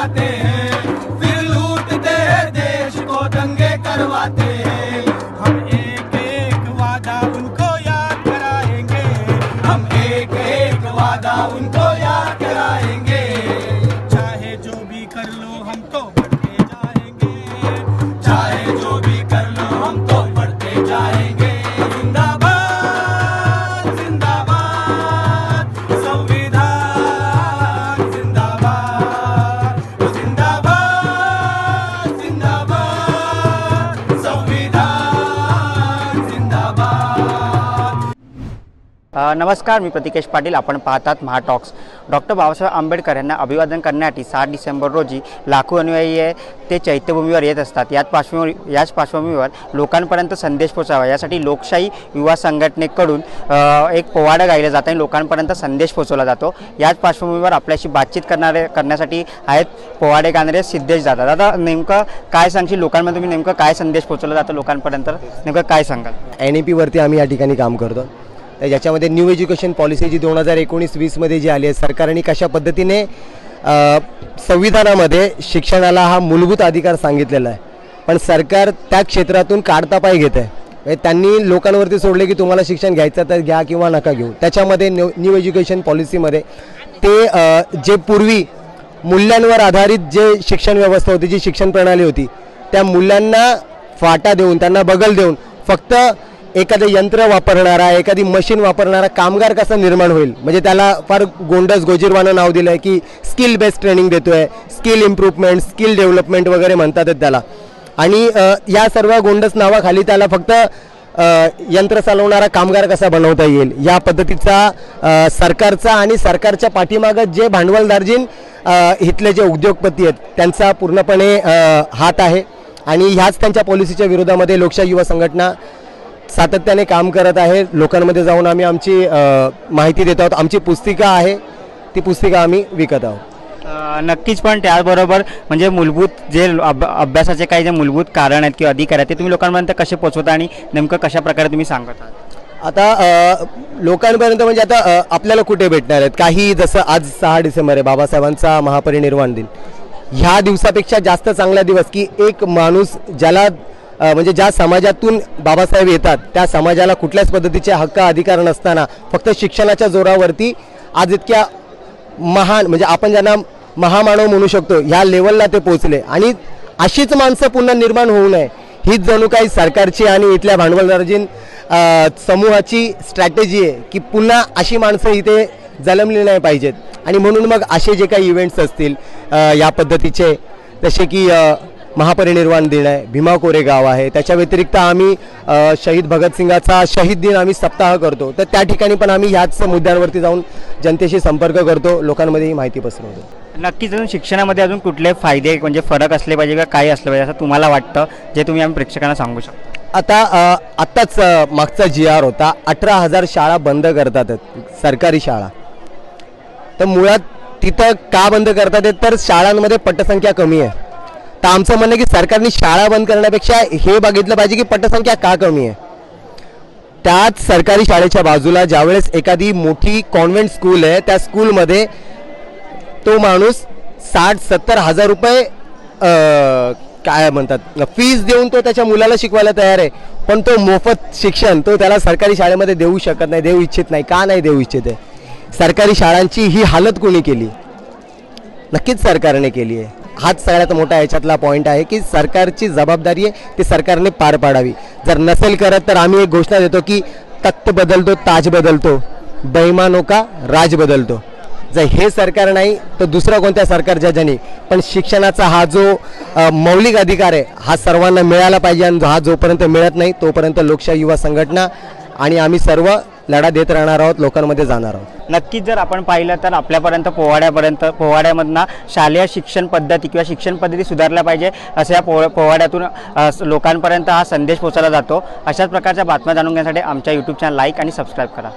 करवाते हैं। फिर लूटते हैं देश को दंगे करवाते हैं। नमस्कार मी प्रतिकेश पाटील. आपण पाहतात महाटॉक्स. डॉक्टर बाबासाहेब आंबेडकर यांना अभिवादन करण्यासाठी सात डिसेंबर रोजी लाखो अनुयायी ते चैत्यभूमीवर येत असतात. याच पार्श्वभूमी याच पार्श्वभूमीवर लोकांपर्यंत संदेश पोचावा यासाठी लोकशाही युवा संघटनेकडून एक पोवाडा गायलं जातं आणि लोकांपर्यंत संदेश पोचवला जातो. याच पार्श्वभूमीवर आपल्याशी बातचीत करणारे करण्यासाठी आहेत पोवाडे गाणारे सिद्धेश जातात आता नेमकं काय सांगशील? लोकांमध्ये तुम्ही नेमकं काय संदेश पोचवला जातो लोकांपर्यंत? नेमकं काय सांगाल? एन ई पीवरती आम्ही या ठिकाणी काम करतो. ज्याच्यामध्ये न्यू एज्युकेशन पॉलिसी जी दोन हजार एकोणीस वीसमध्ये जी आली आहे सरकारने कशा पद्धतीने संविधानामध्ये शिक्षणाला हा मूलभूत अधिकार सांगितलेला आहे. पण सरकार त्या क्षेत्रातून काढता पाय घेत आहे. म्हणजे त्यांनी लोकांवरती सोडले की तुम्हाला शिक्षण घ्यायचं तर घ्या किंवा नका घेऊ. त्याच्यामध्ये न्यू न्यू एज्युकेशन पॉलिसीमध्ये ते जे पूर्वी मूल्यांवर आधारित जे शिक्षण व्यवस्था होती जी शिक्षण प्रणाली होती त्या मूल्यांना फाटा देऊन त्यांना बगल देऊन फक्त एखादं यंत्र वापरणारा एखादी मशीन वापरणारा कामगार कसा निर्माण होईल? म्हणजे त्याला फार गोंडस गोजीरवानं नाव दिलं आहे की स्किल बेस्ड ट्रेनिंग देतो आहे स्किल इम्प्रूव्हमेंट स्किल डेव्हलपमेंट वगैरे म्हणतात त्याला. आणि या सर्व गोंडस नावाखाली त्याला फक्त यंत्र चालवणारा कामगार कसा बनवता येईल? या पद्धतीचा सरकारचा आणि सरकारच्या पाठीमागं जे भांडवलदारजीन इथले जे उद्योगपती आहेत त्यांचा पूर्णपणे हात आहे. आणि ह्याच त्यांच्या पॉलिसीच्या विरोधामध्ये लोकशाही युवा संघटना सातत्याने काम करत आहे. लोकांमध्ये जाऊन आम्ही आमची माहिती देत आहोत. आमची पुस्तिका आहे. ती पुस्तिका आम्ही विकत आहोत. नक्कीच पण त्याचबरोबर म्हणजे मूलभूत जे अभ अभ्यासाचे काही जे मूलभूत कारण आहेत किंवा अधिकार आहेत ते तुम्ही लोकांपर्यंत कसे पोचवता आणि नेमकं कशा प्रकारे तुम्ही सांगत आहात? आता लोकांपर्यंत म्हणजे आता आपल्याला कुठे भेटणार आहेत? काही जसं आज सहा डिसेंबर आहे बाबासाहेबांचा महापरिनिर्वाण दिन. ह्या दिवसापेक्षा जास्त चांगला दिवस की एक माणूस ज्याला म्हणजे ज्या समाजातून बाबासाहेब येतात त्या समाजाला कुठल्याच पद्धतीचे हक्क अधिकार नसताना फक्त शिक्षणाच्या जोरावरती आज इतक्या महान म्हणजे आपण ज्यांना महामानव म्हणू शकतो ह्या लेवलला ते पोहोचले. आणि अशीच माणसं पुन्हा निर्माण होऊ नये हीच जणू काही सरकारची आणि इथल्या भांडवलदारजीन समूहाची स्ट्रॅटेजी आहे की पुन्हा अशी माणसं इथे जन्मली नाही पाहिजेत. आणि म्हणून मग असे जे काही इव्हेंट्स असतील या पद्धतीचे जसे की महापरिनिर्वाण दिन आहे भीमा कोरेगाव आहे. त्याच्या व्यतिरिक्त आम्ही शहीद भगतसिंगाचा शहीद दिन आम्ही सप्ताह करतो. तर त्या ठिकाणी पण आम्ही ह्याच मुद्द्यांवरती जाऊन जनतेशी संपर्क करतो. लोकांमध्ये ही माहिती पसरवतो. नक्कीच अजून शिक्षणामध्ये अजून कुठले फायदे म्हणजे फरक असले पाहिजे का काही असलं पाहिजे असं तुम्हाला वाटतं जे तुम्ही आम्ही प्रेक्षकांना सांगू शकतो? आता आत्ताच मागचा जी आर होता अठरा हजार शाळा बंद करतात सरकारी शाळा. तर मुळात तिथं का बंद करतात तर शाळांमध्ये पटसंख्या कमी आहे. तर आमचं म्हणणं की सरकारने शाळा बंद करण्यापेक्षा हे बघितलं पाहिजे की पटसंख्या का कमी आहे. त्याच सरकारी शाळेच्या बाजूला ज्यावेळेस एखादी मोठी कॉन्व्हेंट स्कूल आहे त्या स्कूलमध्ये तो माणूस साठ सत्तर हजार रुपये काय म्हणतात फीज देऊन तो त्याच्या मुलाला शिकवायला तयार आहे. पण तो मोफत शिक्षण तो त्याला सरकारी शाळेमध्ये देऊ शकत नाही देऊ इच्छित नाही. का नाही देऊ इच्छित आहे? सरकारी शाळांची ही हालत कोणी केली? नक्कीच सरकारने केली आहे. हाच सगळ्यात मोठा याच्यातला पॉईंट आहे की सरकारची जबाबदारी आहे ती सरकारने पार पाडावी. जर नसेल करत तर आम्ही एक घोषणा देतो की तख्त बदलतो ताज बदलतो बैमानो का राज बदलतो. जर हे सरकार नाही तर दुसरा कोणत्या सरकारच्या ज्याने पण शिक्षणाचा हा जो मौलिक अधिकार आहे हा सर्वांना मिळाला पाहिजे आणि हा जोपर्यंत मिळत नाही तोपर्यंत लोकशाही युवा संघटना आणि आम्ही सर्व लढा देत राहणार आहोत लोकांमध्ये जाणार आहोत. नक्कीच जर आपण पाहिलं तर आपल्यापर्यंत पोवाड्यापर्यंत पोवाड्यामधनं शालेय शिक्षण पद्धती किंवा शिक्षण पद्धती सुधारल्या पाहिजे असं या पो पोवाड्यातून लोकांपर्यंत हा संदेश पोहोचला जातो. अशाच प्रकारच्या बातम्या जाणून घेण्यासाठी आमच्या यूट्यूब चॅनल लाईक आणि सबस्क्राईब करा.